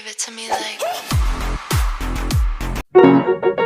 Give it to me like.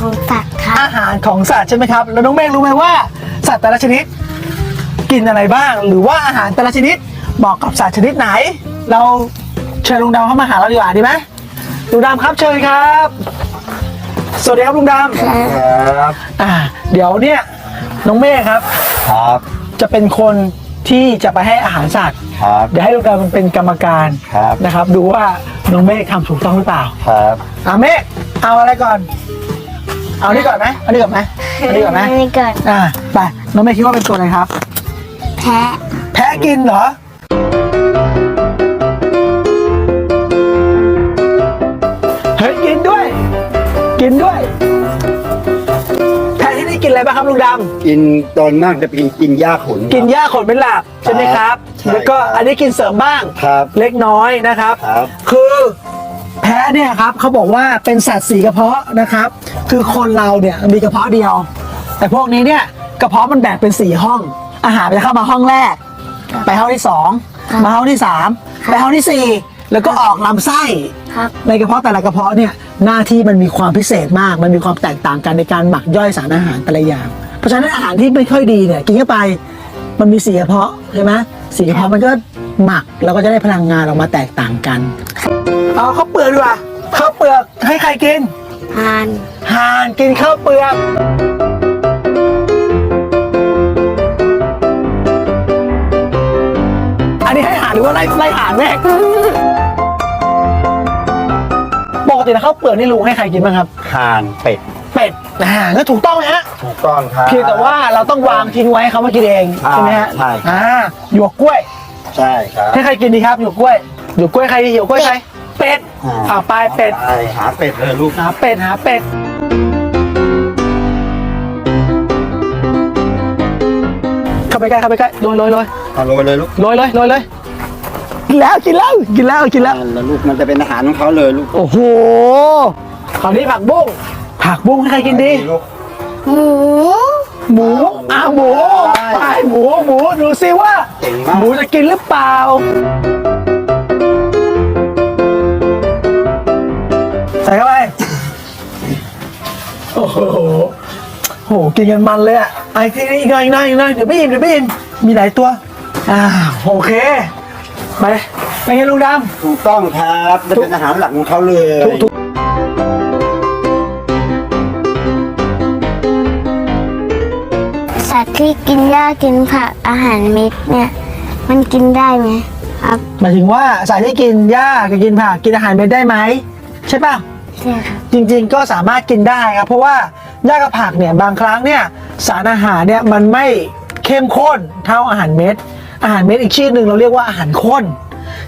ของสัตว์ครับอาหารของสัตว์ใช่ไหมครับ แล้วน้องเมฆรู้ไหมว่าสัตว์แต่ละชนิด กินอะไรบ้าง หรือว่าอาหารแต่ละชนิดเหมาะกับสัตว์ชนิดไหน เราเชิญลุงดำเข้ามาหาเราดีกว่าดีไหมลุงดำครับเชิญครับ สวัสดีครับลุงดำครับอ่า เดี๋ยวเนี่ยน้องเมฆครับ ครับจะเป็นคนที่จะไปให้อาหารสัตว์ ครับเดี๋ยวให้ลุงดำเป็นกรรมการครับนะครับ ดูว่าน้องเมฆทำถูกต้องหรือเปล่าครับอ่าเมฆเอาอะไรก่อน เอานี่ก่อนไหมเอานี่ก่อนไหมเอานี่ก่อนไหมนี่ก่อนอ่าไปน้องเมฆคิดว่าเป็นตัวอะไรครับ แพะแพะกินเหรอเฮ้ยกินด้วย กินด้วย แพะที่นี่กินอะไรบ้างครับลุงดกินตอนมากจะกินกินหญ้าขนำกินหญ้าขนเป็นหลักใช่ไหมครับใช่แล้วก็ครับอันนี้กินเสริมบ้าง ครับ เล็กน้อยนะครับ ครับ คือ แพะเนี่ยครับเขาบอกว่าเป็นสัตว์สีกระเพาะนะครับ คือคนเราเนี่ยมีกระเพาะเดียว แต่พวกนี้เนี่ยกระเพาะมันแบ่งเป็นสี่ห้อง อาหารจะเข้ามาห้องแรก ไปห้องที่สองมาห้องที่สามไปห้องที่สี่แล้วก็ออกลำไส้ครับในกระเพาะแต่ละกระเพาะเนี่ยหน้าที่มันมีความพิเศษมาก มันมีความแตกต่างกันในการหมักย่อยสารอาหารแต่ละอย่าง เพราะฉะนั้นอาหารที่ไม่ค่อยดีเนี่ยกินเข้าไปมันมีสีกระเพาะใช่ไหมสีกระเพาะมันก็ หมักแล้วก็จะได้พลังงานออกมาแตกต่างกันเอาข้าวเปลือกดีกว่าข้าวเปลือกให้ใครกินหานห่านกินข้าวเปลือกอันนี้ให้ห่านหรือว่าไล่ไล่ห่านแม่ปกติแล้วข้าวเปลือกนี่ลุงให้ใครกินบ้างครับห่านเป็ดเป็ดอ่าก็ถูกต้องไหมฮะถูกต้องครับเพียงแต่ว่าเราต้องวางทิ้งไว้ให้เขามากินเองอ่าใช่ไหมฮะใช่อ่าหยวกกล้วย ใช่ครับให้ใครกินดีครับหยวกกล้วยหยวกกล้วยใครดีหยวกกล้วยใคร เป็ดอ่าอ่าไปเป็ด ไปหาเป็ดเลยลูก หาเป็ดหาเป็ด เข้าไปใกล้เข้าไปใกล้โรยโรยโรยเอาลงไปเลยลูกโรยเลยโรยเลยกินแล้วกินแล้วกินแล้วกินแล้วแล้วลูกมันจะเป็นอาหารของเขาเลยลูกโอ้โหคราวนี้ผักบุ้งผักบุ้งให้ใครกินดี ลูกหมูห มูอ่าหมูไปหมูหมูดูซิว่าเก่งมากหมูจะกินหรือเปล่า ใส่เข้าไป โอ้โหโหกินกันมันเลยอะไอ้ที่นี่อีกหน่อยอีกหน่อยอีกหน่อยเดี๋ยวไม่อิ่มเดี๋ยวไม่อิ่มมีหลายตัว อ่าโอเค ไปไปไงลุงดถูกต้องครับจะเป็นอาหารหลักของเขาเลยำถูกถูก สัตว์ที่กินหญ้ากินผักอาหารเม็ดเนี่ย มันกินได้ไหมครับหมายถึงว่าสายที่กินหญ้ากับกินผักกินอาหารเม็ดได้ไหมใช่ป่ะใช่ครับจริงๆก็สามารถกินได้ครับเพราะว่าหญ้ากับผักเนี่ยบางครั้งเนี่ยสารอาหารเนี่ยมันไม่เข้มข้นเท่าอาหารเม็ด อาหารเม็ดอีกชื่อหนึ่งเราเรียกว่าอาหารข้น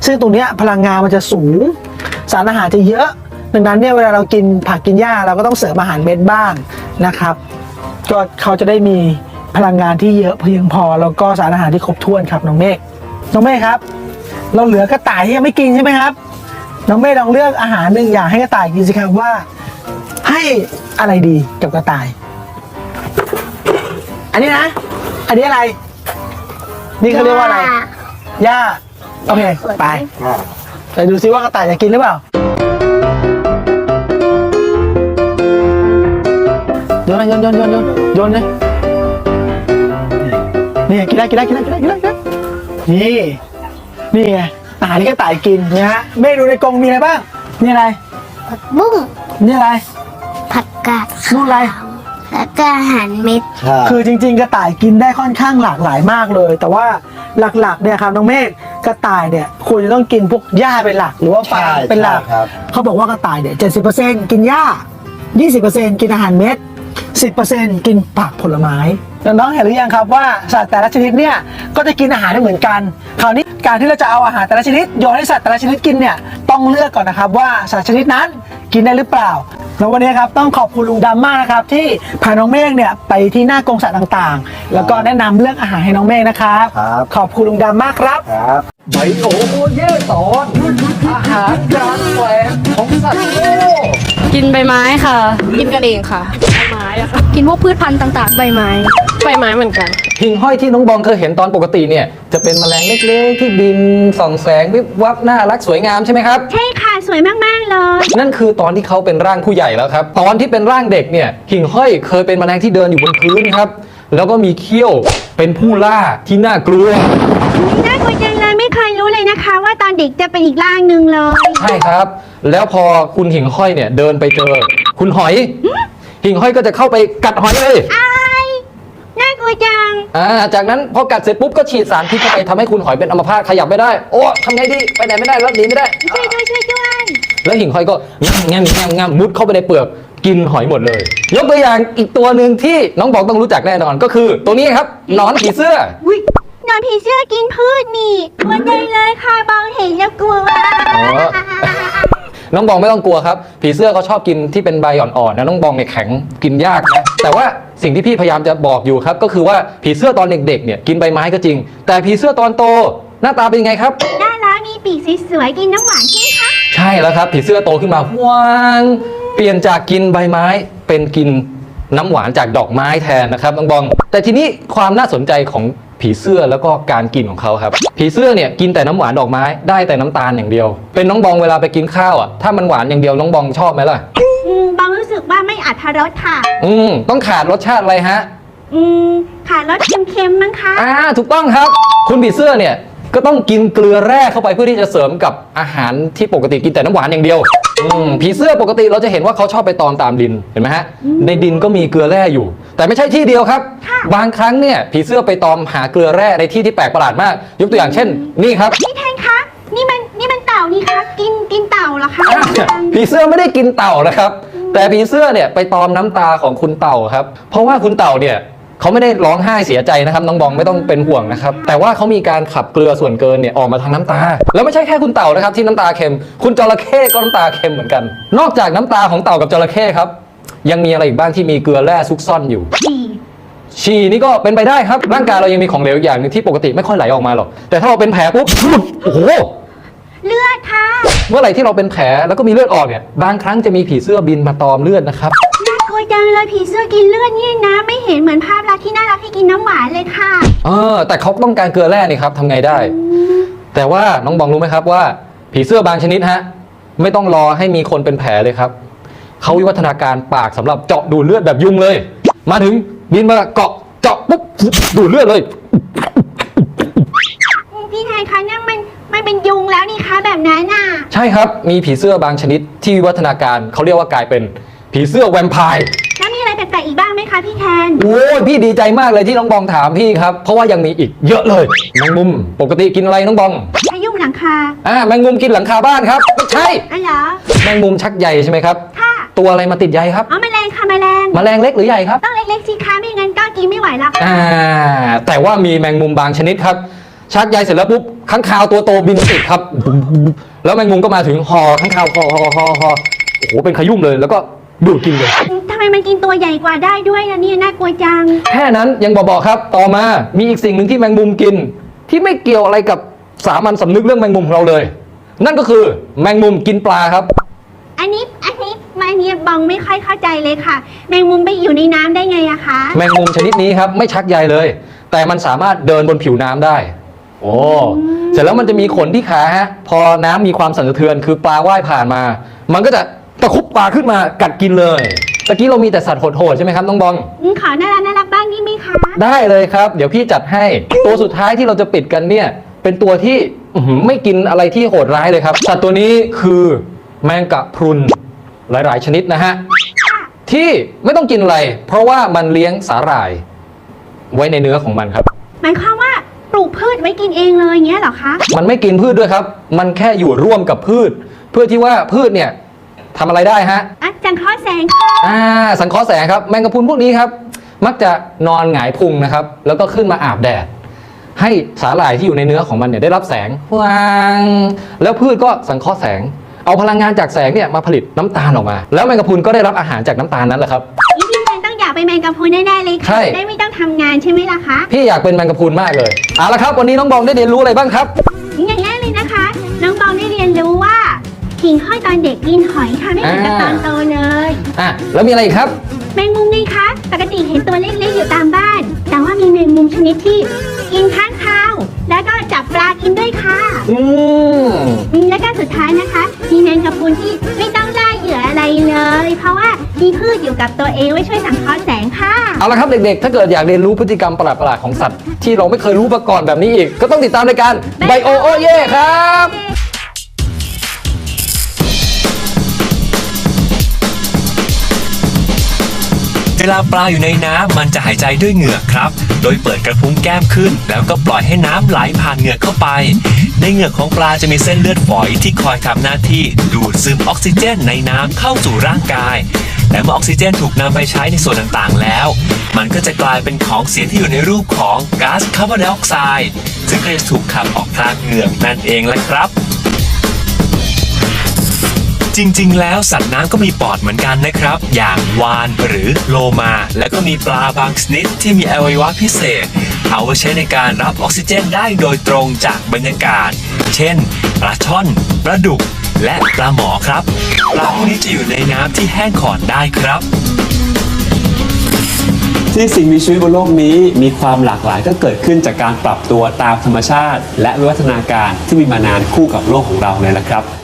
ซึ่งตรงเนี้ยพลังงานมันจะสูง สารอาหารจะเยอะ ดังนั้นเนี่ยเวลาเรากินผักกินหญ้าเราก็ต้องเสริมอาหารเม็ดบ้างนะครับ ก็เขาจะได้มี พลังงานที่เยอะเพียงพอ แล้วก็สารอาหารที่ครบถ้วนครับน้องเมฆน้องเมฆครับ เราเหลือกระต่ายที่ยังไม่กินใช่ไหมครับน้องเมฆลองเลือกอาหารหนึ่งอย่างให้กระต่ายกินสิครับว่า ให้อะไรดีกับกระต่าย อันนี้นะ อันนี้อะไร นี่เขาเรียกว่าอะไรหญ้าโอเคไปอ่าไปดูซิว่ากระต่ายจะกินหรือเปล่าโยนเลยโยนโยนโยนโยนโยนเลย นี่กินได้กินได้กินได้กินได้กินได้กินได้นี่นี่ไงอาหารที่กระต่ายกินนะฮะเมนูในกรงมีอะไรบ้างนี่อะไรผักบุ้งนี่อะไรผักกาดนู่นอะไรแล้วก็อาหารเม็ดใช่คือจริง ๆ กระต่ายกินได้ค่อนข้างหลากหลายมากเลย แต่ว่าหลักๆเนี่ยครับน้องเมฆกระต่ายเนี่ยควรจะต้องกินพวกหญ้าเป็นหลัก หรือว่าฟางเป็นหลักใช่ครับเขาบอกว่ากระต่ายเนี่ย70%กินหญ้า20%กินอาหารเม็ด 10%กินผักผลไม้น้องๆเห็นหรือยังครับว่าสัตว์แต่ละชนิดเนี่ยก็จะกินอาหารไม่เหมือนกัน คราวนี้การที่เราจะเอาอาหารแต่ละชนิดโยนให้สัตว์แต่ละชนิดกินเนี่ยต้องเลือกก่อนนะครับว่าสัตว์ชนิดนั้นกินได้หรือเปล่าแล้ววันนี้ครับต้องขอบคุณลุงดำมากนะครับที่พาน้องเมฆเนี่ยไปที่หน้ากรงสัตว์ต่างๆ แล้วก็แนะนำเรื่องอาหารให้น้องเมฆนะครับครับขอบคุณลุงดำมากครับครับไบโอเย่ตอนอาหารกลางแปลงของสัตว์โลก กินใบไม้ค่ะ กินกันเองค่ะใบไม้อะค่ะ กินพวกพืชพันธุ์ต่างๆ ใบไม้ ใบไม้เหมือนกัน หิ่งห้อยที่น้องบองเคยเห็นตอนปกติเนี่ย จะเป็นแมลงเล็กๆ ที่บินส่องแสงวิบวับน่ารักสวยงามใช่ไหมครับ ใช่ค่ะสวยมาก ๆ เลย นั่นคือตอนที่เขาเป็นร่างผู้ใหญ่แล้วครับ ตอนที่เป็นร่างเด็กเนี่ย หิ่งห้อยเคยเป็นแมลงที่เดินอยู่บนพื้นครับ แล้วก็มีเขี้ยวเป็นผู้ล่าที่น่ากลัว น่า เคยรู้เลยนะคะว่าตอนเด็กจะเป็นอีกร่างหนึ่งเลย ใช่ครับ แล้วพอคุณหิ่งห้อยเนี่ยเดินไปเจอ คุณหอย หิ่งห้อยก็จะเข้าไปกัดหอยเลยอายน่ากลัวจัง อ่าจากนั้นพอกัดเสร็จปุ๊บก็ฉีดสารพิษเข้าไปทำให้คุณหอยเป็นอัมพาตขยับไม่ได้ โอ้ทำไงดีไปไหนไม่ได้แล้วหนีไม่ได้ ช่วยด้วยช่วยด้วย แล้วหิ่งห้อยก็งามงามงามงามมุดเข้าไปในเปลือกกินหอยหมดเลย ยกตัวอย่างอีกตัวหนึ่งที่น้องบอกต้องรู้จักแน่นอนก็คือ ตัวนี้ครับหนอนผีเสื้อ อุ้ย นอนผีเสื้อกินพืชนี่กลัวใจเลยค่ะมองเห็นแล้วกลัวอน้องบองไม่ต้องกลัวครับ ผีเสื้อเขาชอบกินที่เป็นใบอ่อนๆนะน้องบองเนี่ยแข็งกินยากนะแต่ว่าสิ่งที่พี่พยายามจะบอกอยู่ครับ ก็คือว่าผีเสื้อตอนเด็กๆเนี่ยกินใบไม้ก็จริง แต่ผีเสื้อตอนโต หน้าตาเป็นยังไงครับ น่ารักมีปีกสวยๆกินน้ำหวานใช่ไหมคะใช่แล้วครับ ผีเสื้อโตขึ้นมาวางเปลี่ยนจากกินใบไม้เป็นกินน้ำหวานจากดอกไม้แทนนะครับน้องบอง แต่ทีนี้ความน่าสนใจของ ผีเสื้อแล้วก็การกินของเขาครับ ผีเสื้อเนี่ยกินแต่น้ำหวานดอกไม้ได้แต่น้ำตาลอย่างเดียว เป็นน้องบองเวลาไปกินข้าวอะถ้ามันหวานอย่างเดียวน้องบองชอบไหมล่ะอืมบางรู้สึกว่าไม่อัธรสค่ะ อืมต้องขาดรสชาติอะไรฮะ อืมขาดรสเค็มๆมั้งคะอ่าถูกต้องครับ คุณผีเสื้อเนี่ย ก็ต้องกินเกลือแร่เข้าไปเพื่อที่จะเสริมกับอาหารที่ปกติกินแต่น้ำหวานอย่างเดียวอืมผีเสื้อปกติเราจะเห็นว่าเขาชอบไปตอมตามดินเห็นไหมฮะในดินก็มีเกลือแร่อยู่ แต่ไม่ใช่ที่เดียวครับ บางครั้งเนี่ยผีเสื้อไปตอมหาเกลือแร่ในที่ที่แปลกประหลาดมาก ยกตัวอย่างเช่น นี่ครับพี่แทนคะ นี่มันนี่มันเต่านี่คะ กินกินเต่าเหรอคะอะผีเสื้อไม่ได้กินเต่านะครับ แต่ผีเสื้อเนี่ยไปตอมน้ำตาของคุณเต่าครับ เพราะว่าคุณเต่าเนี่ย เขาไม่ได้ร้องไห้เสียใจนะครับน้องบองไม่ต้องเป็นห่วงนะครับแต่ว่าเขามีการขับเกลือส่วนเกินเนี่ยออกมาทางน้ำตา แล้วไม่ใช่แค่คุณเต่านะครับที่น้ำตาเค็ม คุณจระเข้ก็น้ำตาเค็มเหมือนกัน นอกจากน้ำตาของเต่ากับจระเข้ครับยังมีอะไรอีกบ้างที่มีเกลือแร่ซุกซ่อนอยู่ฉี่ฉี่นี่ก็เป็นไปได้ครับร่างกายเรายังมีของเหลวอีกอย่างหนึ่งที่ปกติไม่ค่อยไหลออกมาหรอก แต่ถ้าเราเป็นแผลปุ๊บโอ้โหเลือดค่ะ เมื่อไหร่ที่เราเป็นแผลแล้วก็มีเลือดออกเนี่ยบางครั้งจะมีผีเสื้อบินมาตอมเลือดนะครับน่ากลัวจั งเลยผีเสื้อกินเลือดนี่นะ ไม่เห็นเหมือนภาพลักษณ์ที่น่ารักที่กินน้ำหวานเลยค่ะ เออแต่เขาต้องการเกลือแร่นี่ครับทำไงได้ แต่ว่าน้องบองรู้ไหมครับว่า ผีเสื้อบางชนิดฮะ ไม่ต้องรอให้มีคนเป็นแผลเลยครับเขาวิวัฒนาการปากสำหรับเจาะดูดเลือดแบบยุงเลย มาถึงบินมาเกาะเจาะปุ๊บดูดเลือดเลย พี่ไทยคะนั่นมันมันเป็นยุงแล้วนี่คะแบบนั้นน่ะ ใช่ครับมีผีเสื้อบางชนิดที่วิวัฒนาการเขาเรียกว่ากลายเป็น ผีเสื้อแวมไพร์แล้วมีอะไรแปลกๆอีกบ้างไหมคะพี่แทน โอ้ยพี่ดีใจมากเลยที่น้องบองถามพี่ครับ เพราะว่ายังมีอีกเยอะเลยแมงมุม ปกติกินอะไรน้องบองพายุหลังคาอ่าแมงมุมกินหลังคาบ้านครับไม่ใช่อ๋อเหรอแมงมุมชักใยใช่ไหมครับ ค่ะตัวอะไรมาติดใยครับอ๋อแมลงค่ะแมลงแมลงเล็กหรือใหญ่ครับ ต้องเล็กๆสิคะไม่งั้นก็กินไม่ไหวหรอกอ่าแต่ว่ามีแมงมุมบางชนิดครับ ชักใยเสร็จแล้วปุ๊บข้างคาวตัวโตบินติดครับ แล้วแมงมุมก็มาถึงหอข้างคาวหอหอหอหอโอ้โหเป็นขยุ่มเลยแล้วก็ ดูดกินเลย ทำไมมันกินตัวใหญ่กว่าได้ด้วยนะเนี่ยน่ากลัวจัง แค่นั้นยังบอกๆครับ ต่อมามีอีกสิ่งหนึ่งที่แมงมุมกิน ที่ไม่เกี่ยวอะไรกับสามัญสำนึกเรื่องแมงมุมของเราเลย นั่นก็คือแมงมุมกินปลาครับ อันนี้อันนี้มาเนี่ยบองไม่ค่อยเข้าใจเลยค่ะ แมงมุมไปอยู่ในน้ำได้ไงอะคะ แมงมุมชนิดนี้ครับไม่ชักใยเลย แต่มันสามารถเดินบนผิวน้ำได้ โอ้เสร็จแล้วมันจะมีขนที่ขาฮะพอน้ำมีความสั่นสะเทือนคือปลาว่ายผ่านมา มันก็จะ ตะครุบปลาขึ้นมากัดกินเลยตะกี้เรามีแต่สัตว์โหดๆใช่ไหมครับน้องบอง อืมขอน่ารักน่ารักบ้างได้ไหมคะ ได้เลยครับ เดี๋ยวพี่จัดให้ ตัวสุดท้ายที่เราจะปิดกันเนี่ย เป็นตัวที่อื้อหือไม่กินอะไรที่โหดร้ายเลยครับ สัตว์ตัวนี้คือแมงกะพรุนหลายๆ ชนิดนะฮะ ที่ไม่ต้องกินอะไร เพราะว่ามันเลี้ยงสาหร่าย ไว้ในเนื้อของมันครับ หมายความว่าปลูกพืชไว้กินเองเลยอย่างเงี้ยเหรอคะ มันไม่กินพืชด้วยครับ มันแค่อยู่ร่วมกับพืช เพื่อที่ว่าพืชเนี่ย ทำอะไรได้ฮะอะจังเคราะห์แสงค่ะอ่าสังเคราะห์แสงครับแมงกะพรุนพวกนี้ครับ มักจะนอนหงายพุงนะครับ แล้วก็ขึ้นมาอาบแดด ให้สาหร่ายที่อยู่ในเนื้อของมันเนี่ยได้รับแสงวางแล้วพืชก็สังเคราะห์แสง เอาพลังงานจากแสงเนี่ยมาผลิตน้ำตาลออกมา แล้วแมงกะพรุนก็ได้รับอาหารจากน้ำตาลนั้นแหละครับ นี่พี่แมนต้องอยากไปนแมงกะพรุนแน่ๆเลยใช่ค่ะได้ไม่ต้องทำงานใช่ไหมล่ะคะพี่อยากเป็นแมงกะพรุนมากเลยเอาละครับ วันนี้น้องบองได้เรียนรู้อะไรบ้างครับ อย่างแรกเลย หิ่งห้อยตอนเด็กกินหอยค่ะไม่เหมือนกับตอ่าอนโตเลยอะแล้วมีอะไรอีกครับ แมงมุมไงคะปกติเห็นตัวเล็กๆอยู่ตามบ้าน แต่ว่ามีแมงมุมชนิดที่กินข้างคาว แล้วก็จับปลากินด้วยค่ะอืมอืมและก็สุดท้ายนะคะ มีแมงกะพรุนที่ไม่ต้องล่าเหยื่ออะไรเลย เพราะว่ามีพืชอยู่กับตัวเองไว้ช่วยสังเคราะห์แสงค่ะเอาละครับเด็กๆ ถ้าเกิดอยากเรียนรู้พฤติกรรมประหลาดๆของสัตว์ ที่เราไม่เคยรู้มาก่อนแบบนี้อีก ก็ต้องติดตามรายการไบโอโอเย่ครับ เวลาปลาอยู่ในน้ำมันจะหายใจด้วยเหงือกครับ โดยเปิดกระพุ้งแก้มขึ้น แล้วก็ปล่อยให้น้ำไหลผ่านเหงือกเข้าไป ในเหงือกของปลาจะมีเส้นเลือดฝอยที่คอยทำหน้าที่ดูดซึมออกซิเจนในน้ำเข้าสู่ร่างกายและเมื่อออกซิเจนถูกนำไปใช้ในส่วนต่างๆ แล้ว มันก็จะกลายเป็นของเสียที่อยู่ในรูปของก๊าซคาร์บอนไดออกไซด์ซึ่งก็จะถูกขับออกทางเหงือกนั่นเองแหละครับ จริง ๆ แล้วสัตว์น้ำก็มีปอดเหมือนกันนะครับ อย่างวานหรือโลมา และก็มีปลาบางชนิดที่มีอวัยวะพิเศษ เอาไว้ใช้ในการรับออกซิเจนได้โดยตรงจากบรรยากาศ เช่นปลาช่อนปลาดุก และปลาหมอครับปลาพวกนี้จะอยู่ในน้ำที่แห้งขอดได้ครับ ที่สิ่งมีชีวิตบนโลกนี้มีความหลากหลายก็เกิดขึ้นจากการปรับตัวตามธรรมชาติ และวิวัฒนาการที่มีมานานคู่กับโลกของเราเลยละครับ